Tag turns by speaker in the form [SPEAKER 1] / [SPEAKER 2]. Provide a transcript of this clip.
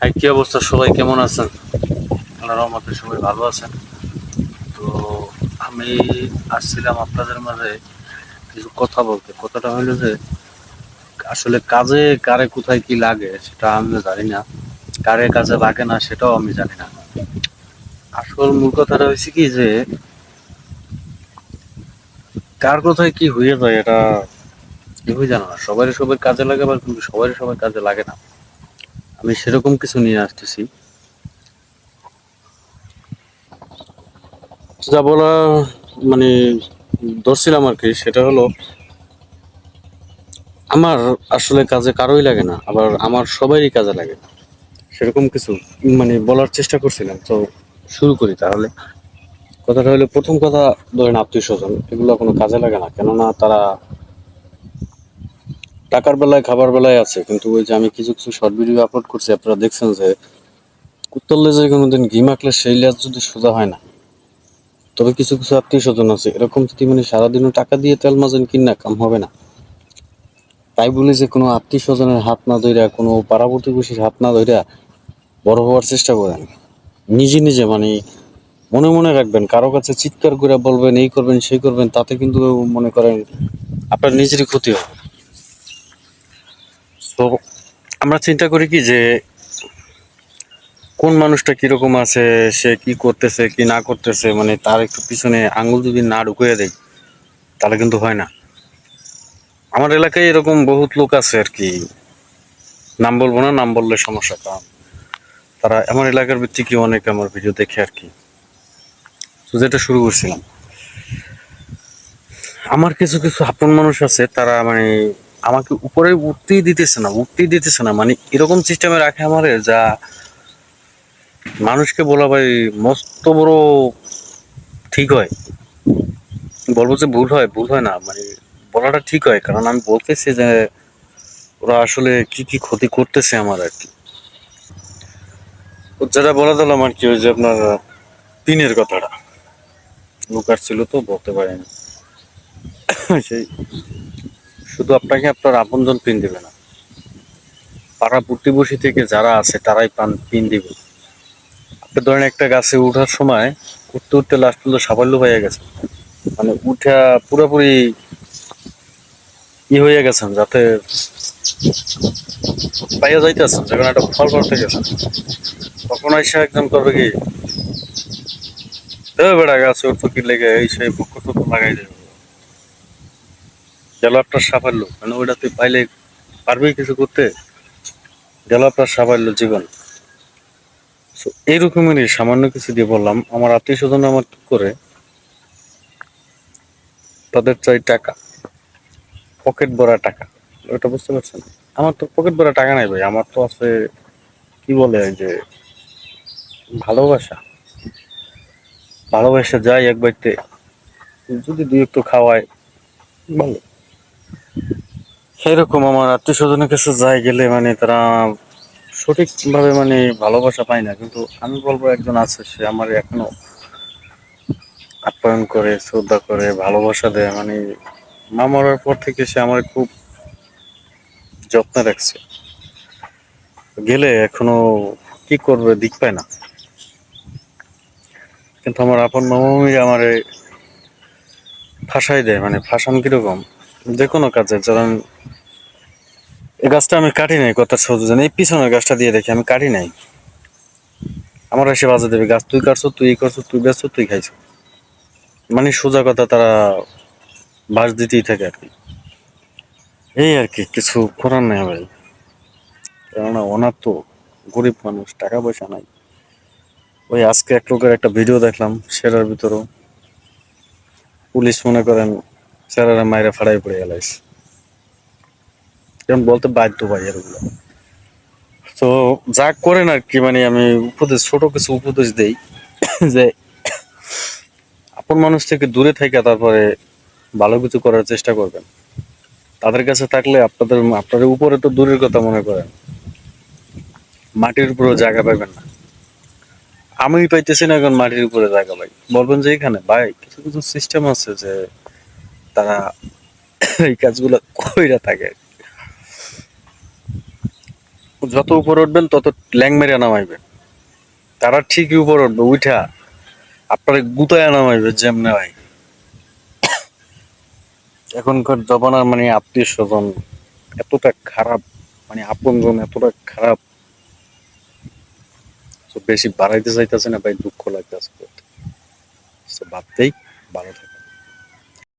[SPEAKER 1] High কি অবস্থা? সবাই কেমন আছেন? আল্লাহ রহমতে সবাই ভালো আছেন। তো আমি আসছিলাম আপনাদের মাঝে কিছু কথা বলতে। কথাটা হলো যে, আসলে কাজে কারে কোথায় কি লাগে সেটা আমি জানি না। কারে কাজে লাগে না সেটাও আমি জানি না। আসল মূল কথাটা হয়েছে কি যে, কার কোথায় কি হয়ে যায় এটা কেউই জানো না। সবারই সবার কাজে লাগে, আবার কিন্তু সবারই সবার কাজে লাগে না। আমি সেরকম কিছু নিয়ে আসতেছি। যা বলা মানে ধরছিলাম আর কি, সেটা হলো, আমার আসলে কাজে কারোই লাগে না, আবার আমার সবারই কাজে লাগে সেরকম কিছু মানে বলার চেষ্টা করছিলাম, তো শুরু করি তাহলে। কথাটা হলো, প্রথম কথা ধরেন আত্মীয় স্বজন, এগুলো কোনো কাজে লাগে না, কেননা তারা টাকার বেলায়, খাবার বেলায় আছে, কিন্তু ওই যে আমি কিছু কিছু শর্ট ভিডিও আপলোড করছি, আপনারা দেখছেন যে কুত্তর লেজে কোনোদিন ঘি মাখলে সেই লেজ যদি সোজা হয় না, তবে কিছু কিছু আত্মীয় স্বজন আছে, এরকম যদি মানে সারাদিনও টাকা দিয়ে তেল মাজন কিনা কাম হবে না। তাই বলে যে কোনো আত্মীয় স্বজনের হাত না ধইরা, কোনো পাড়া প্রতিবেশীর হাত না ধইরা বড় হওয়ার চেষ্টা করেন। নিজে নিজে মানে মনে মনে রাখবেন, কারও কাছে চিৎকার করে বলবেন, এই করবেন, সেই করবেন, তাতে কিন্তু মনে করেন আপনার নিজেরই ক্ষতি হবে। তো আমরা চিন্তা করি কি যে কোন মানুষটা কীরকম আছে, সে কি করতেছে, কি না করতেছে মানে তার একটু পিছনে আঙুল যদি না ঢুকিয়ে দেয়, তাহলে কিন্তু হয় না। আমার এলাকায় এরকম বহুত লোক আছে আর কি। নাম বলব না, নাম বললে সমস্যা, কারণ তারা আমার এলাকার ভিত্তিকে অনেক আমার ভিডিও দেখে আর কি। তো যেটা শুরু করছিলাম। আমার কিছু কিছু আপন মানুষ আছে, তারা মানে আমাকে উপরে উঠতেই দিতেছে না উঠতেই দিতেছে না। মানে এরকম সিস্টেমে রাখে আমারে যা মানুষকে বলা ভাই মস্ত বড় ঠিক হয়। বলব যে ভুল হয় ভুল হয় না। মানে বলাটা ঠিক হয়, কারণ আমি বলতেছি যে ওরা আসলে কি কি ক্ষতি করতেছে আমার আর কি। যেটা বলে দিলাম আর কি, ওই যে আপনার পিনের কথাটা। লুকার ছিল তো, বলতে পারিনি। সেই শুধু আপনাকে আপনার আপনজন পিন দিবে না। পাড়া প্রতিবেশী থেকে যারা আছে, তারাই পান পিন দিবে। আপনি ধরেন একটা গাছে উঠার সময় উঠতে উঠতে লাস্ট পর্যন্ত সাফল্য হয়ে গেছে। মানে উঠা পুরোপুরি ই হয়ে গেছেন, যাতে পাইয়া যাইতেছেন, যখন একটা ফল করতে গেছেন। তখন এসে একজন করবে কি বেড়া গাছে উঠতো কি লেগে, এই সেই টুক লাগাই দেবে। গেল আপনার সাফল্য। মানে ওইটা তুই পাইলে পারবি কিছু করতে? গেল আপনার সাফল্য জীবন। So, এইরকমেরই সামান্য কিছু দিয়ে বললাম। আমার আত্মীয় স্বজন আমার কি করে? তাদের চাই টাকা। পকেট ভরা টাকা। ওটা বুঝতে পারছেন? আমার তো পকেট ভরা টাকা নাই ভাই। আমার তো আছে কি বলে যে ভালোবাসা। ভালোবাসা যাই এক বাড়িতে। যদি দুই একটু খাওয়ায় ভালো। সেরকম আমার আত্মীয় স্বজনের কাছে যাই গেলে মানে তারা সঠিকভাবে মানে ভালোবাসা পায় না। কিন্তু আমি বলব একজন আছে, সে আমার এখনও আপ্যায়ন করে, শ্রদ্ধা করে, ভালোবাসা দেয়। মানে মা মরার পর থেকে সে আমার খুব যত্নে রাখছে। গেলে এখনও কি করবে দিক পায় না। কিন্তু আমার আপন মামামি আমার ফাঁসাই দেয়। মানে ফাঁসান কীরকম? যে কোনো কাজে যেমন এই গাছটা আমি কাটি নাই, কথা সহজে জানি এই পিছনের গাছটা দিয়ে দেখি, আমি কাটি নাই। আমার এসে বাজে দেবে, গাছ তুই কাটছো, তুই করছ, তুই বেচছো, তুই খাইছো। মানে সোজা কথা তারা বাস দিতেই থাকে আর কি। এই আর কি, কিছু করার নেই ভাই। কেননা ওনার তো গরিব মানুষ, টাকা পয়সা নাই। ওই আজকে এক লোকের একটা ভিডিও দেখলাম সেটার ভিতরও। পুলিশ মনে করেন স্যারেরা মায়েরা ফাড়াই পড়ে গেলাইছে যেমন বলতে বাধ্য ভাই এগুলো। তো যা করেন আর কি মানে আমি উপদেশ, ছোট কিছু উপদেশ দেই যে, আপন মানুষ থেকে দূরে থেকে তারপরে ভালো কিছু করার চেষ্টা করবেন। তাদের কাছে থাকলে আপনাদের আপনাদের উপরে তো দূরের কথা মনে করেন। মাটির উপরেও জায়গা পাবেন না। আমি পাইতেছি না এখন মাটির উপরে জায়গা পাই। বলবেন যে এখানে, ভাই, কিছু কিছু সিস্টেম আছে যে তারা এই কাজগুলো কইরা থাকে। যত উপরে উঠবেন, তত ল্যাং মেরে নামাইবে। তারা ঠিকই উপরে উঠবে উঠা আপনার গুতায় নামাইবে যেমনে হয় এখনকার জমানার মানে আত্মীয় স্বজন এতটা খারাপ মানে আপনজন এতটা খারাপ। বেশি বাড়াইতে চাইতেছে না ভাই, দুঃখ লাগতেছে। দেই ভালো থাকে।